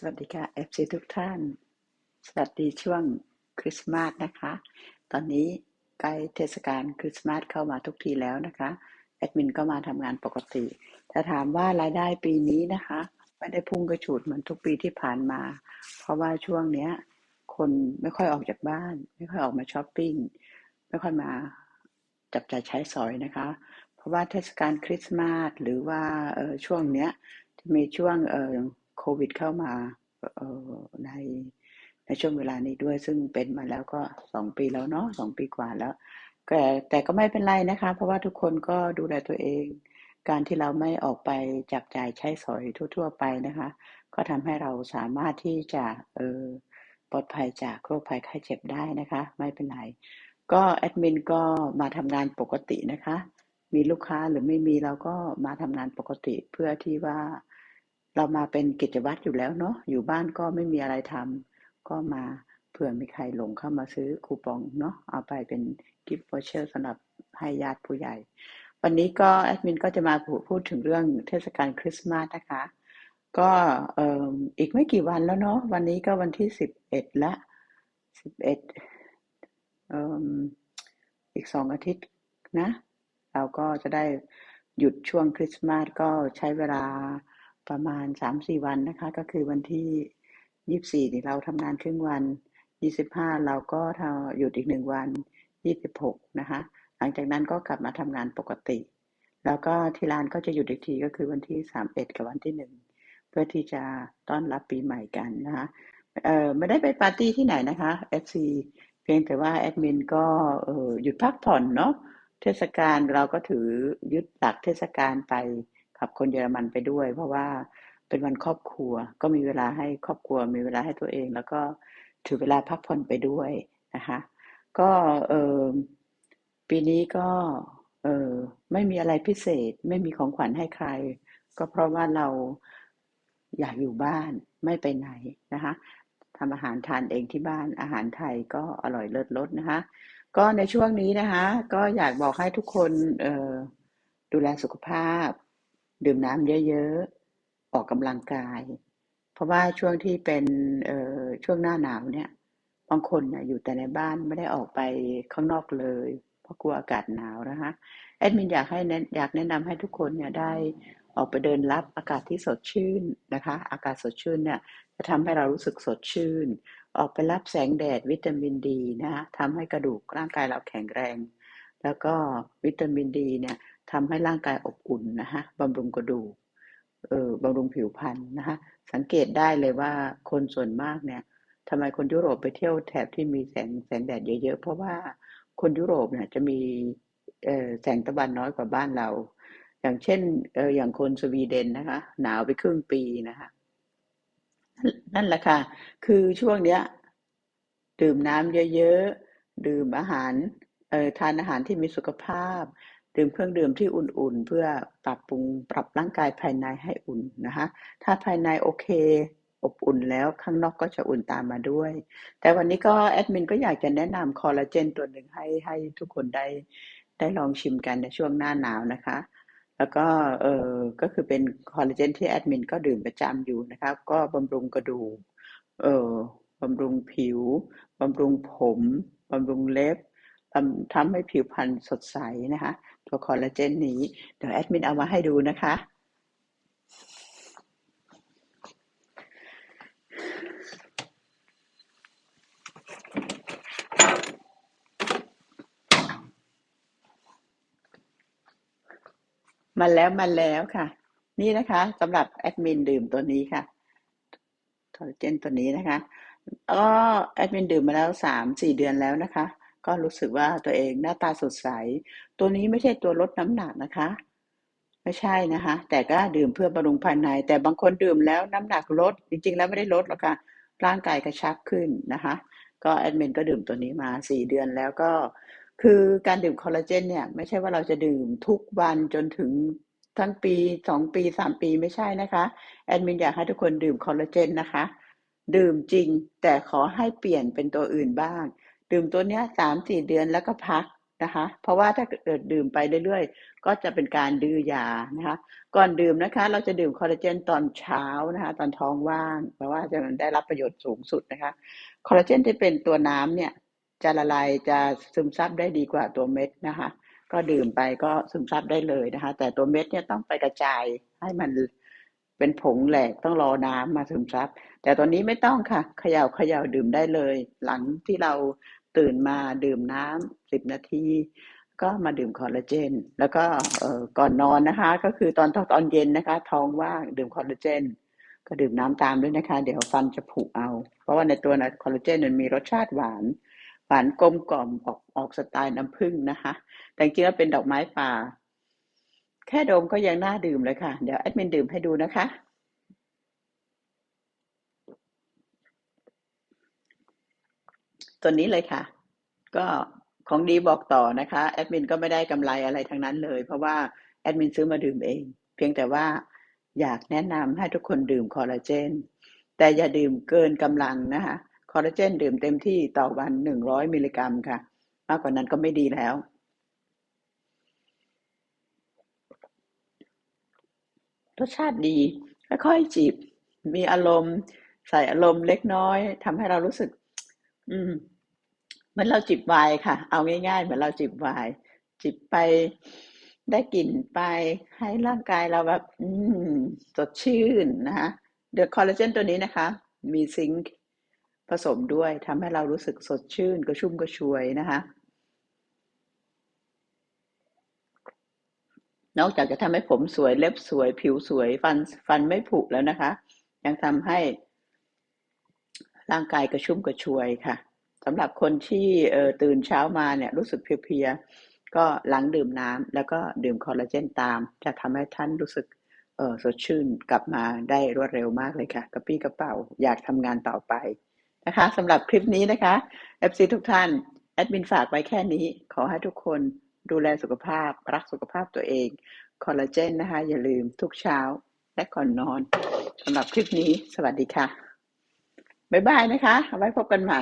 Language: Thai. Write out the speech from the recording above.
สวัสดีค่ะ FC ทุกท่าน สวัสดีช่วงคริสต์มาสนะคะ ตอนนี้ใกล้เทศกาลคริสต์มาสเข้ามาทุกทีแล้วนะคะ แอดมินก็มาทำงานปกติแต่ถามว่ารายได้ปีนี้นะคะ ไม่ได้พุ่งกระฉูดเหมือนทุกปีที่ผ่านมา เพราะว่าช่วงเนี้ย คนไม่ค่อยออกจากบ้าน ไม่ค่อยออกมาช้อปปิ้ง ไม่ค่อยมาจับจ่ายใช้สอยนะคะ เพราะว่าเทศกาลคริสต์มาสหรือว่าช่วงเนี้ยจะมีช่วงเออ โควิดเข้ามาในในช่วงเวลานี้ด้วยซึ่งเป็นมาแล้วก็สองปีแล้วเนาะสองปีกว่าแล้วแต่แต่ก็ไม่เป็นไรนะคะ เพราะว่าทุกคนก็ดูแลตัวเอง การที่เราไม่ออกไปจับจ่ายใช้สอยทั่ว ๆ ไปนะคะ ก็ทำให้เราสามารถที่จะเออปลอดภัยจากโรคภัยไข้เจ็บได้นะคะ ไม่เป็นไรก็แอดมินก็มาทำงานปกตินะคะ มีลูกค้าหรือไม่มีเราก็มาทำงานปกติเพื่อที่ว่า เรามาเป็นกิจวัตรอยู่แล้วเนาะอยู่บ้านก็ไม่มีอะไรทำก็มาเผื่อมีใครหลงเข้ามาซื้อคูปองเนาะเอาไปเป็นกิฟต์วอเชอร์สำหรับให้ญาติผู้ใหญ่ วันนี้ก็แอดมินก็จะมาพูดถึงเรื่องเทศกาลคริสต์มาสนะคะ ก็เอ่ออีกไม่กี่วันแล้วเนาะวันนี้ก็วันที่สิบเอ็ดละสิบเอ็ดเอ่ออีกสองอาทิตย์นะ เราก็จะได้หยุดช่วงคริสต์มาสก็ใช้เวลา ประมาณสามสี่วันนะคะ ก็คือวันที่ยี่สี่นี่เราทำงานครึ่งวันยี่สิบห้าเราก็หยุดอีกหนึ่งวันยี่สิบหกนะคะหลังจากนั้นก็กลับมาทำงานปกติ แล้วก็ที่ร้านก็จะหยุดอีกทีก็คือวันที่สามเอ็ดกับวันที่หนึ่งเพื่อที่จะต้อนรับปีใหม่กันนะคะเออไม่ได้ไปปาร์ตี้ที่ไหนนะคะ FC เพียงแต่ว่าแอดมินก็เออหยุดพักผ่อนเนาะเทศกาลเราก็ถือยึดหลักเทศกาลไป ขับคนเยอรมันไปด้วย เพราะว่าเป็นวันครอบครัว ก็มีเวลาให้ครอบครัว มีเวลาให้ตัวเอง แล้วก็ถือเวลาพักผ่อนไปด้วยนะคะก็เออปีนี้ก็เออไม่มีอะไรพิเศษ ไม่มีของขวัญให้ใคร ก็เพราะว่าเราอยากอยู่บ้านไม่ไปไหนนะคะทำอาหารทานเองที่บ้านอาหารไทยก็อร่อยเลิศรสนะคะ ก็ในช่วงนี้นะคะ ก็อยากบอกให้ทุกคนเออดูแลสุขภาพ ดื่มน้ำเยอะๆ ออกกำลังกาย เพราะว่าช่วงที่เป็นเออช่วงหน้าหนาวเนี่ย บางคนนะอยู่แต่ในบ้านไม่ได้ออกไปข้างนอกเลย เพราะกลัวอากาศหนาวนะคะแอดมินอยากให้อยากแนะนำให้ทุกคนเนี่ยได้ออกไปเดินรับอากาศที่สดชื่นนะคะ อากาศสดชื่นเนี่ยจะทำให้เรารู้สึกสดชื่น ออกไปรับแสงแดดวิตามินดีนะคะทำให้กระดูกร่างกายเราแข็งแรง แล้วก็วิตามินดีเนี่ย ทำให้ร่างกายอบอุ่นนะคะบำรุงกระดูกเออบำรุงผิวพรรณนะคะสังเกตได้เลยว่าคนส่วนมากเนี่ยทำไมคนยุโรปไปเที่ยวแถบที่มีแสงแสงแดดเยอะๆ เพราะว่าคนยุโรปเนี่ยจะมีแสงตะวันน้อยกว่าบ้านเรา อย่างเช่นออย่างคนสวีเดนนะคะ หนาวไปครึ่งปีนะคะ นั่นแหละค่ะ คือช่วงเนี้ย ดื่มน้ำเยอะๆ ดื่มอาหารเออทานอาหารที่มีสุขภาพ ดื่มเครื่องดื่มที่อุ่นๆ เพื่อปรับปรุงปรับร่างกายภายในให้อุ่นนะคะ ถ้าภายในโอเค อบอุ่นแล้วข้างนอกก็จะอุ่นตามมาด้วย แต่วันนี้ก็แอดมินก็อยากจะแนะนำคอลลาเจนตัวหนึ่งให้ให้ทุกคนได้ได้ลองชิมกันในช่วงหน้าหนาวนะคะ แล้วก็เออก็คือเป็นคอลลาเจนที่แอดมินก็ดื่มประจำอยู่นะคะก็บำรุงกระดูกเออบำรุงผิวบำรุงผมบำรุงเล็บ ทำให้ผิวพรรณสดใสนะคะ ตัวคอลลาเจนนี้ เดี๋ยวแอดมินเอามาให้ดูนะคะ มาแล้วมาแล้วค่ะ นี่นะคะสำหรับแอดมินดื่มตัวนี้ค่ะคอลลาเจนตัวนี้นะคะก็แอดมินดื่มมาแล้วสามสี่เดือนแล้วนะคะ ก็รู้สึกว่าตัวเองหน้าตาสดใส ตัวนี้ไม่ใช่ตัวลดน้ำหนักนะคะ ไม่ใช่นะคะ แต่ก็ดื่มเพื่อบำรุงภายใน แต่บางคนดื่มแล้วน้ำหนักลด จริง ๆ แล้วไม่ได้ลดหรอกค่ะ ร่างกายกระชับขึ้นนะคะ ก็แอดมินก็ดื่มตัวนี้มาสี่เดือนแล้วก็ คือการดื่มคอลลาเจนเนี่ยไม่ใช่ว่าเราจะดื่มทุกวันจนถึงทั้งปีสองปีสามปีไม่ใช่นะคะแอดมินอยากให้ทุกคนดื่มคอลลาเจนนะคะ ดื่มจริงแต่ขอให้เปลี่ยนเป็นตัวอื่นบ้าง ดื่มตัวเนี้ยสามสี่เดือนแล้วก็พักนะคะ เพราะว่าถ้าเกิดดื่มไปเรื่อยๆ ก็จะเป็นการดื้อยานะคะ ก่อนดื่มนะคะ เราจะดื่มคอลลาเจนตอนเช้านะคะ ตอนท้องว่างเพราะว่าจะได้รับประโยชน์สูงสุดนะคะ คอลลาเจนที่เป็นตัวน้ำเนี่ยจะละลายจะซึมซับได้ดีกว่าตัวเม็ดนะคะ ก็ดื่มไปก็ซึมซับได้เลยนะคะ แต่ตัวเม็ดเนี่ยต้องไปกระจายให้มันเป็นผงแหลกต้องรอน้ำมาซึมซับ แต่ตอนนี้ไม่ต้องค่ะเขย่าเขย่าดื่มได้เลย หลังที่เรา ตื่นมาดื่มน้ำสิบนาที ก็มาดื่มคอลลาเจน แล้วก็ก่อนนอนนะคะ ก็คือตอนตอนเย็นนะคะ ท้องว่างดื่มคอลลาเจน ก็ดื่มน้ำตามด้วยนะคะ เดี๋ยวฟันจะผุเอา เพราะว่าในตัวนะคอลลาเจนมันมีรสชาติหวานหวานกลมกล่อมออกออกสไตล์น้ำผึ้งนะคะ แต่จริงๆแล้วเป็นดอกไม้ป่า แค่ดมก็ยังน่าดื่มเลยค่ะ เดี๋ยวแอดมินดื่มให้ดูนะคะ ตัวนี้เลยค่ะ ก็ของดีบอกต่อนะคะแอดมินก็ไม่ได้กำไรอะไรทั้งนั้นเลย เพราะว่าแอดมินซื้อมาดื่มเอง เพียงแต่ว่าอยากแนะนำให้ทุกคนดื่มคอลลาเจน แต่อย่าดื่มเกินกำลังนะคะคอลลาเจนดื่มเต็มที่ต่อวันหนึ่งร้อยมิลลิกรัมค่ะ มากกว่านั้นก็ไม่ดีแล้ว รสชาติดีค่อยๆจิบมีอารมณ์ ใส่อารมณ์เล็กน้อยทำให้เรารู้สึก อืม เหมือนเราจิบไวน์ค่ะ เอาง่ายๆ เหมือนเราจิบไวน์จิบไปได้กลิ่นไปให้ร่างกายเราแบบ อืม สดชื่นนะคะเดอะคอลลาเจนตัวนี้นะคะ มีซิงค์ผสมด้วยทำให้เรารู้สึกสดชื่นกระชุ่มกระชวยนะคะ นอกจากจะทำให้ผมสวยเล็บสวย ผิวสวยฟันฟันไม่ผุแล้วนะคะ ยังทำให้ ร่างกายกระชุ่มกระชวยค่ะสำหรับคนที่ตื่นเช้ามาเนี่ยรู้สึกเพลียๆก็หลังดื่มน้ำแล้วก็ดื่มคอลลาเจนตาม จะทำให้ท่านรู้สึกสดชื่นกลับมาได้รวดเร็วมากเลยค่ะ กระปี้กระเป๋าอยากทำงานต่อไปนะคะสำหรับคลิปนี้นะคะ FC ทุกท่านแอดมินฝากไว้แค่นี้ ขอให้ทุกคนดูแลสุขภาพ รักสุขภาพตัวเองคอลลาเจนนะคะ อย่าลืมทุกเช้าและก่อนนอนสำหรับคลิปนี้ สวัสดีค่ะ บ๊ายบายนะคะ ไว้พบกันใหม่